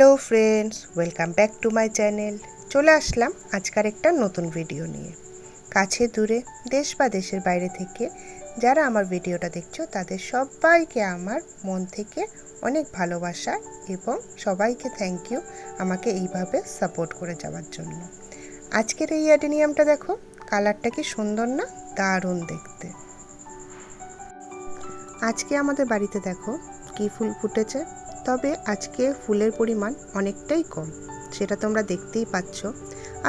Hello friends, welcome back to my channel. চলে আসলাম আজকার একটা নতুন ভিডিও নিয়ে। কাছে দূরে, দেশ বা দেশের বাইরে থেকে যারা আমার ভিডিওটা দেখছ, তাদের সবাইকে আমার মন থেকে অনেক ভালোবাসা এবং সবাইকে থ্যাংক ইউ আমাকে এইভাবে সাপোর্ট করে যাওয়ার জন্য। আজকের এই অ্যাডেনিয়ামটা দেখো কালারটা কি সুন্দর না? দারুণ দেখতে। আজকে আমাদের বাড়িতে দেখো, কি ফুল ফুটেছে? তবে আজকে ফুলের পরিমাণ অনেকটাই কম, সেটা তোমরা দেখতেই পাচ্ছ।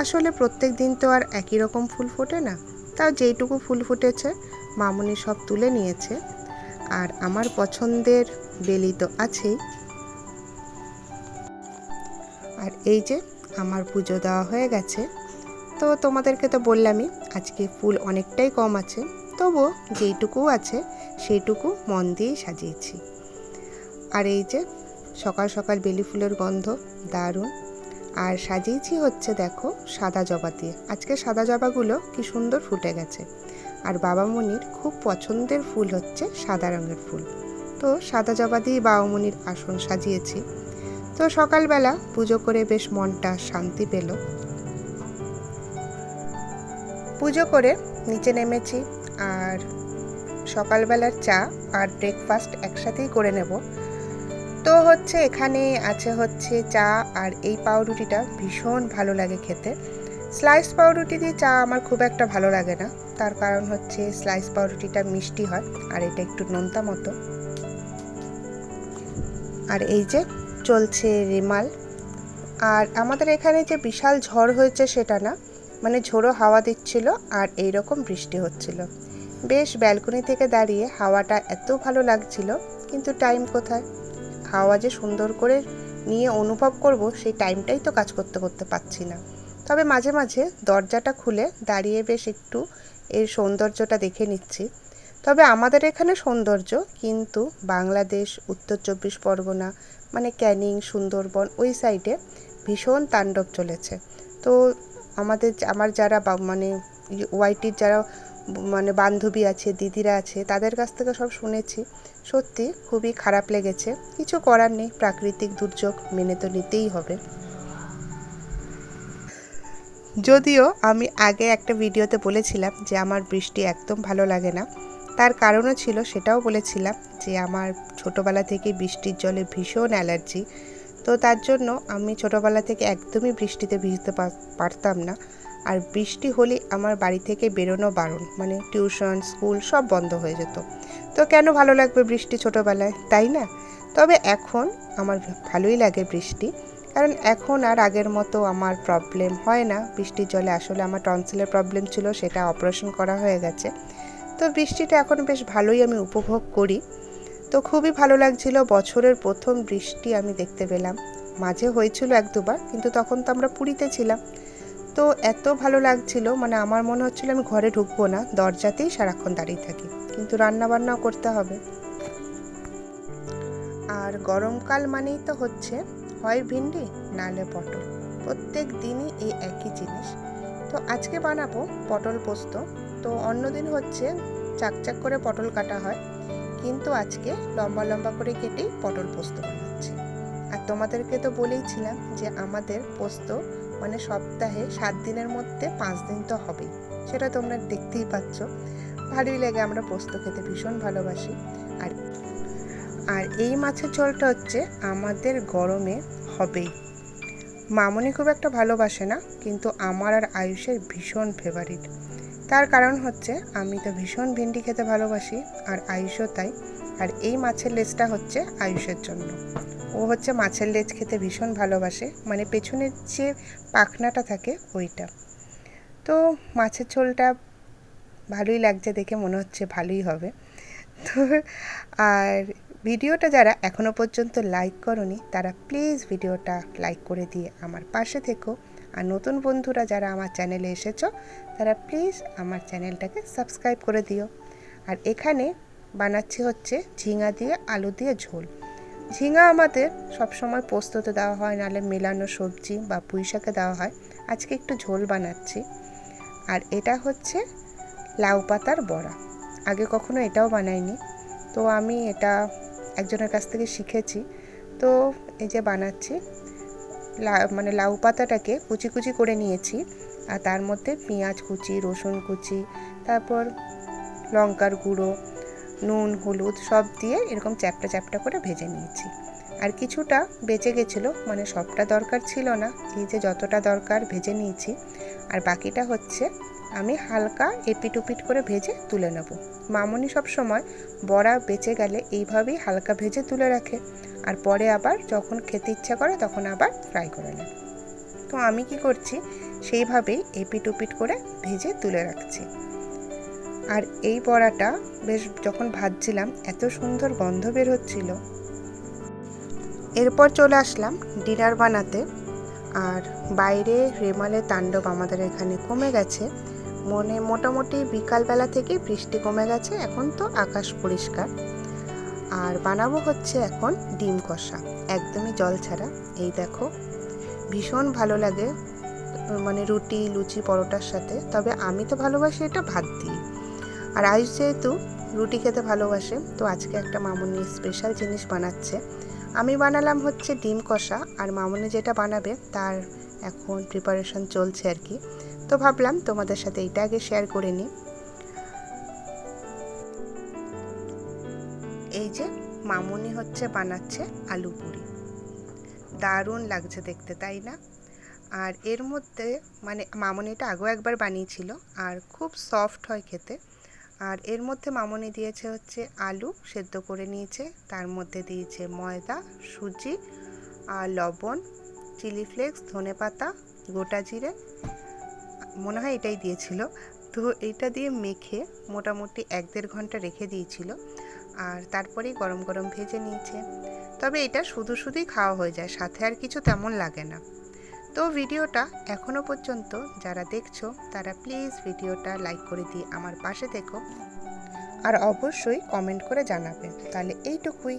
আসলে প্রত্যেক দিন তো আর একই রকম ফুল ফোটে না, তাও যেইটুকু ফুল ফুটেছে, মামুনি সব তুলে নিয়েছে। আর আমার পছন্দের বেলি তো আছেই। আর এই যে আমার পুজো দেওয়া হয়ে গেছে, তো তোমাদেরকে তো বললামই, আজকে ফুল অনেকটাই কম আছে, তবুও যেইটুকু আছে, সেইটুকু মন দিয়েই সাজিয়েছি। আর এই যে সকাল সকাল বেলি ফুলের গন্ধ, দারুণ। আর সাজিয়েছি হচ্ছে দেখো সাদা জবা দিয়ে। আজকে সাদা জবাগুলো কি সুন্দর ফুটে গেছে। আর বাবা মনির খুব পছন্দের ফুল হচ্ছে সাদা রঙের ফুল। তো সাদা জবা দিয়ে বাবা মনির আসন সাজিয়েছি। তো সকালবেলা পুজো করে বেশ মনটা শান্তি পেল। পুজো করে নিচে নেমেছি আর সকালবেলার চা আর ব্রেকফাস্ট একসাথেই করে নেব। তো হচ্ছে এখানে আছে হচ্ছে চা আর এই পাউরুটিটা ভীষণ ভালো লাগে খেতে। স্লাইস পাউরুটি দিয়ে চা আমার খুব একটা ভালো লাগে না। তার কারণ হচ্ছে স্লাইস পাউরুটিটা মিষ্টি হয় আর এটা একটু নোনতা মতো। আর এই যে চলছে রেমাল। আর আমাদের এখানে যে বিশাল ঝড় হয়েছে সেটা না মানে ঝোড়ো হাওয়া দিচ্ছিল আর এই রকম বৃষ্টি হচ্ছিল। বেশ ব্যালকনি থেকে দাঁড়িয়ে হাওয়াটা এত ভালো লাগছিল, কিন্তু টাইম কোথায়? হাওয়া যে সুন্দর করে নিয়ে অনুভব করব, সেই টাইমটাই তো কাজ করতে করতে পারছি না। তবে মাঝে মাঝে দরজাটা খুলে দাঁড়িয়ে বেশ একটু এর সৌন্দর্যটা দেখে নিচ্ছি। তবে আমাদের এখানে সৌন্দর্য কিন্তু বাংলাদেশ, উত্তর চব্বিশ পরগনা মানে ক্যানিং, সুন্দরবন, ওই সাইডে ভীষণ তাণ্ডব চলেছে। তো আমাদের, আমার যারা মানে ওয়াইটির যারা মানে বান্ধবী আছে, দিদিরা আছে, তাদের কাছ থেকে সব শুনেছি। সত্যি খুবই খারাপ লেগেছে। কিছু করার নেই, প্রাকৃতিক দুর্যোগ মেনে তো নিতেই হবে। যদিও আমি আগে একটা ভিডিওতে বলেছিলাম যে আমার বৃষ্টি একদম ভালো লাগে না। তার কারণও ছিল, সেটাও বলেছিলাম যে আমার ছোটোবেলা থেকে বৃষ্টির জলে ভীষণ অ্যালার্জি। তো তার জন্য আমি ছোটোবেলা থেকে একদমই বৃষ্টিতে ভিজতে পারতাম না। আর বৃষ্টি হলে আমার বাড়ি থেকে বেরোনো বারণ মানে টিউশন, স্কুল সব বন্ধ হয়ে যেত। তো কেন ভালো লাগবে বৃষ্টি ছোটোবেলায়, তাই না? তবে এখন আমার ভালোই লাগে বৃষ্টি, কারণ এখন আর আগের মতো আমার প্রবলেম হয় না। বৃষ্টির জলে আসলে আমার টনসিলের প্রবলেম ছিল, সেটা অপারেশন করা হয়ে গেছে। তো বৃষ্টিটা এখন বেশ ভালোই আমি উপভোগ করি। তো খুবই ভালো লাগছিল, বছরের প্রথম বৃষ্টি আমি দেখতে পেলাম। মাঝে হয়েছিল এক দুবার, কিন্তু তখন তো আমরা পুরীতে ছিলাম। তো এত ভালো লাগছিল মানে আমার মনে হচ্ছিল আমি ঘরে ঢুকবো না, দরজাতেই সারাক্ষণ দাঁড়িয়ে থাকি, কিন্তু রান্না বান্নাও করতে হবে। আর গরমকাল মানেই তো হচ্ছে হয় ভিন্ডি নালে পটল। প্রত্যেক দিনই এই একই জিনিস। তো আজকে বানাবো পটল পোস্ত। তো অন্যদিন হচ্ছে চাকচাক করে পটল কাটা হয়, কিন্তু আজকে লম্বা লম্বা করে কেটেই পটল পোস্ত বানাচ্ছি আর তোমাদেরকে তো বলেইছিলাম যে আমাদের পোস্ত মানে সপ্তাহে সাত দিনের মধ্যে পাঁচ দিন তো হবেই। সেটা তোমরা দেখতেই পাচ্ছ। ভালোই লাগে, আমরা পোস্ত খেতে ভীষণ ভালোবাসি। আর আর এই মাছের ঝোলটা হচ্ছে আমাদের গরমে হবেই। মামনি খুব একটা ভালোবাসে না, কিন্তু আমার আর আয়ুষের ভীষণ ফেভারিট তার কারণ হচ্ছে আমি তো ভীষণ ভিন্ডি খেতে ভালোবাসি, আর আয়ুষও তাই। আর এই মাছের লেজটা হচ্ছে আয়ুষের জন্য। ও হচ্ছে মাছের লেজ খেতে ভীষণ ভালোবাসে মানে পেছনের যে পাখনাটা থাকে ওইটা। তো মাছের ঝোলটা ভালোই লাগছে দেখে মনে হচ্ছে ভালোই হবে। তো আর ভিডিওটা যারা এখনও পর্যন্ত লাইক করনি, তারা প্লিজ ভিডিওটা লাইক করে দিয়ে আমার পাশে থেকো। আর নতুন বন্ধুরা যারা আমার চ্যানেলে এসেছ, তারা প্লিজ আমার চ্যানেলটাকে সাবস্ক্রাইব করে দিও। আর এখানে বানাচ্ছি হচ্ছে ঝিঙা দিয়ে আলু দিয়ে ঝোল। ঝিঙা আমাদের সবসময় পোস্ততে দেওয়া হয় নাহলে মেলানো সবজি বা পুঁই শাকে দেওয়া হয়। আজকে একটু ঝোল বানাচ্ছি। আর এটা হচ্ছে লাউ পাতার বড়া। আগে কখনো এটাও বানাইনি। তো আমি এটা একজনের কাছ থেকে শিখেছি। তো এই যে বানাচ্ছি মানে লাউ পাতাটাকে কুচি কুচি করে নিয়েছি। আর তার মধ্যে পেঁয়াজ কুচি, রসুন কুচি, তারপর লঙ্কার গুঁড়ো নুন, হলুদ সব দিয়ে এরকম চ্যাপটা চ্যাপটা করে ভেজে নিয়েছি। আর কিছুটা বেঁচে গেছিল মানে সবটা দরকার ছিল না। এই যে যতটা দরকার ভেজে নিয়েছি। আর বাকিটা হচ্ছে আমি হালকা এপিট উপিট করে ভেজে তুলে নেব। মামনি সময় বড়া বেঁচে গেলে এইভাবেই হালকা ভেজে তুলে রাখে। আর পরে আবার যখন খেতে ইচ্ছা করে তখন আবার ফ্রাই করে নেয়। তো আমি কি করছি? সেইভাবেই এপিট উপিট করে ভেজে তুলে রাখছি। আর এই বড়াটা বেশ যখন ভাজছিলাম, এত সুন্দর গন্ধ বের হচ্ছিল। এরপর চলে আসলাম ডিনার বানাতে। আর বাইরে রেমালের তাণ্ডব আমাদের এখানে কমে গেছে। মনে মোটামুটি বিকালবেলা থেকে বৃষ্টি কমে গেছে, এখন তো আকাশ পরিষ্কার। আর বানাবো হচ্ছে এখন ডিম কষা, একদমই জল ছাড়া। এই দেখো, ভীষণ ভালো লাগে মানে রুটি, লুচি, পরোটার সাথে। তবে আমি তো ভালোবাসি এটা ভাত দিয়ে। আর আয়ুষ যেহেতু রুটি খেতে ভালোবাসে, তো আজকে একটা মামুনি স্পেশাল জিনিস বানাচ্ছে। আমি বানালাম হচ্ছে ডিম কষা, আর মামুনি যেটা বানাবে তার এখন প্রিপারেশন চলছে আর কি। তো ভাবলাম তোমাদের সাথে এটা আগে শেয়ার করে নিই। এই যে মামুনি হচ্ছে বানাচ্ছে আলু পুরি। দারুণ লাগছে দেখতে, তাই না? আর এর মধ্যে মানে মামনিটা আগেও একবার বানিয়েছিল, আর খুব সফট হয় খেতে। আর এর মধ্যে মামনি দিয়েছে হচ্ছে আলু সেদ্ধ করে নিয়েছে। তার মধ্যে দিয়েছে ময়দা, সুজি, আর লবণ, চিলি ফ্লেক্স, ধনে পাতা, গোটা জিরে। মনে হয় এটাই দিয়েছিল। তো এইটা দিয়ে মেখে মোটামুটি এক দেড় ঘণ্টা রেখে দিয়েছিল। আর তারপরেই গরম গরম ভেজে নিয়েছে। তবে এটা শুধু শুধুই খাওয়া হয়ে যায়, সাথে আর কিছু তেমন লাগে না। তো ভিডিওটা এখনও পর্যন্ত যারা দেখছ, তারা প্লিজ ভিডিওটা লাইক করে দিয়ে আমার পাশে দেখো আর অবশ্যই কমেন্ট করে জানাবে। তাহলে এইটুকুই।